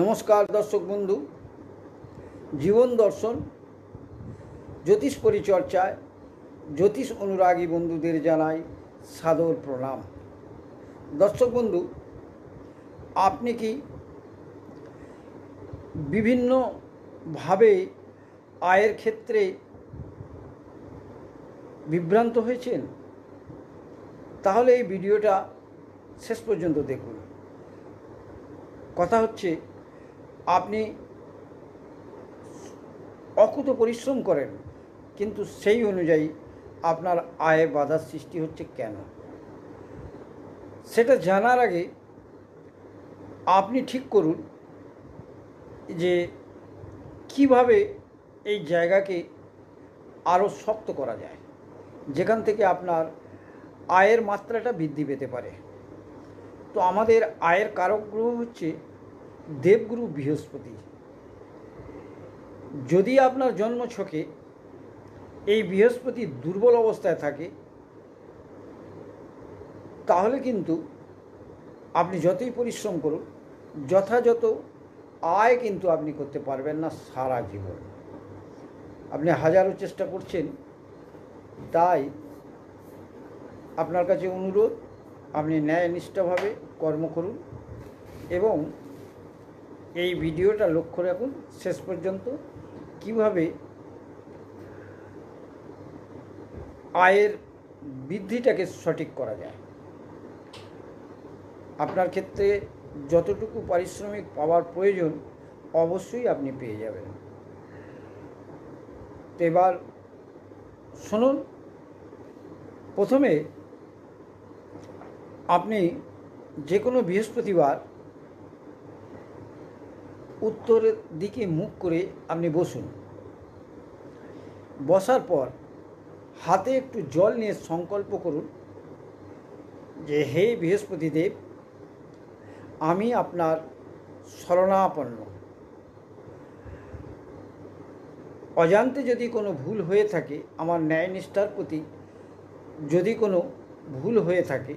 নমস্কার দর্শক বন্ধু। জীবন দর্শন, জ্যোতিষ পরিচর্চায় জ্যোতিষ অনুরাগী বন্ধুদের জানাই সাদর প্রণাম। দর্শক বন্ধু, আপনি কি বিভিন্নভাবে আয়ের ক্ষেত্রে বিভ্রান্ত হয়েছেন? তাহলে এই ভিডিওটা শেষ পর্যন্ত দেখুন। কথা হচ্ছে আপনি অকুত পরিশ্রম করেন, কিন্তু সেই অনুযায়ী আপনার আয়ে বাধার সৃষ্টি হচ্ছে কেন? সেটা জানার আগে আপনি ঠিক করুন যে কীভাবে এই জায়গাকে আরও শক্ত করা যায়, যেখান থেকে আপনার আয়ের মাত্রাটা বৃদ্ধি পেতে পারে। তো আমাদের আয়ের কারক গ্রহ হচ্ছে দেবগুরু বৃহস্পতি। যদি আপনার জন্ম ছকে এই বৃহস্পতি দুর্বল অবস্থায় থাকে, তাহলে কিন্তু আপনি যতই পরিশ্রম করুন, যথাযথ আয় কিন্তু আপনি করতে পারবেন না সারা জীবন। আপনি হাজারো চেষ্টা করছেন, তাই আপনার কাছে অনুরোধ, আপনি ন্যায়নিষ্ঠভাবে কর্ম করুন এবং এই ভিডিওটা লক্ষ্য রাখুন, শেষ পর্যন্ত। কীভাবে আয়ের বৃদ্ধিটাকে সঠিক করা যায়? আপনার ক্ষেত্রে যতটুকু পারিশ্রমিক পাওয়ার প্রয়োজন, অবশ্যই আপনি পেয়ে যাবেন। এবার শুনুন, প্রথমে আপনি যে কোনো বৃহস্পতিবার উত্তরের দিকে মুখ করে আপনি বসুন। বসার পর হাতে একটু জল নিয়ে সংকল্প করুন যে, হে বৃহস্পতিদেব, আমি আপনার শরণাপন্ন। অজান্তে যদি কোনো ভুল হয়ে থাকে, আমার ন্যায় নিষ্ঠার প্রতি যদি কোনো ভুল হয়ে থাকে,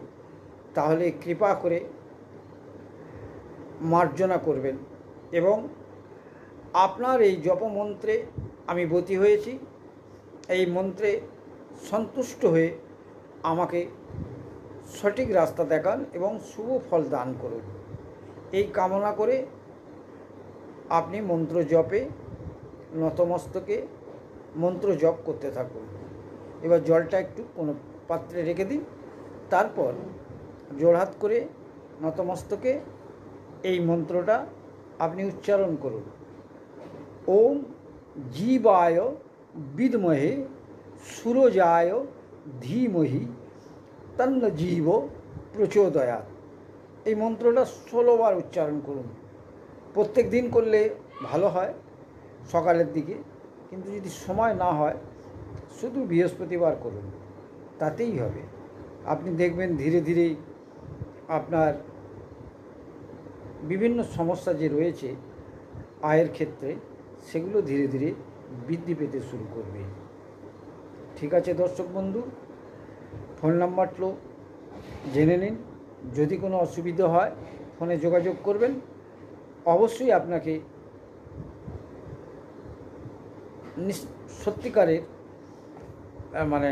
তাহলে কৃপা করে মার্জনা করবেন। এবং আপনার এই জপমন্ত্রে আমি বতী হয়েছি। এই মন্ত্রে সন্তুষ্ট হয়ে আমাকে সঠিক রাস্তা দেখান এবং শুভ ফল দান করুন। এই কামনা করে আপনি মন্ত্র জপে, নতমস্তকে মন্ত্র জপ করতে থাকুন। এবার জলটা একটু কোনো পাত্রে রেখে দিন তারপর জোড়হাত করে নতমস্তকে এই মন্ত্রটা আপনি উচ্চারণ করুন। ওম জীবায় বিদমহে সুরজায় ধীমহি তন্ন জীব প্রচোদয়াত এই মন্ত্রটা ষোলোবার উচ্চারণ করুন। প্রত্যেক দিন করলে ভালো হয় সকালের দিকে, কিন্তু যদি সময় না হয়, শুধু বৃহস্পতিবার করুন। তাতেই হবে। আপনি দেখবেন ধীরে ধীরেই আপনার বিভিন্ন সমস্যা যে রয়েছে আয়ের ক্ষেত্রে, সেগুলো ধীরে ধীরে বৃদ্ধি পেতে শুরু করবে। ঠিক আছে দর্শক বন্ধু, ফোন নাম্বারটা জেনে নিন। যদি কোনো অসুবিধা হয়, ফোনে যোগাযোগ করবেন। অবশ্যই আপনাকে সত্যিকারের মানে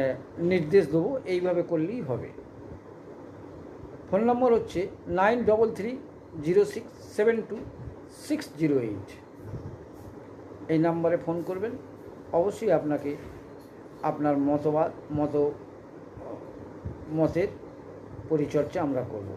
নির্দেশ দেবো, এইভাবে করলেই হবে। ফোন নম্বর হচ্ছে nine double three zero six seven two six zero eight. এই নাম্বারে ফোন করবেন। অবশ্যই আপনাকে আপনার মতবাদ মত মতের পরিচর্যা আমরা করব।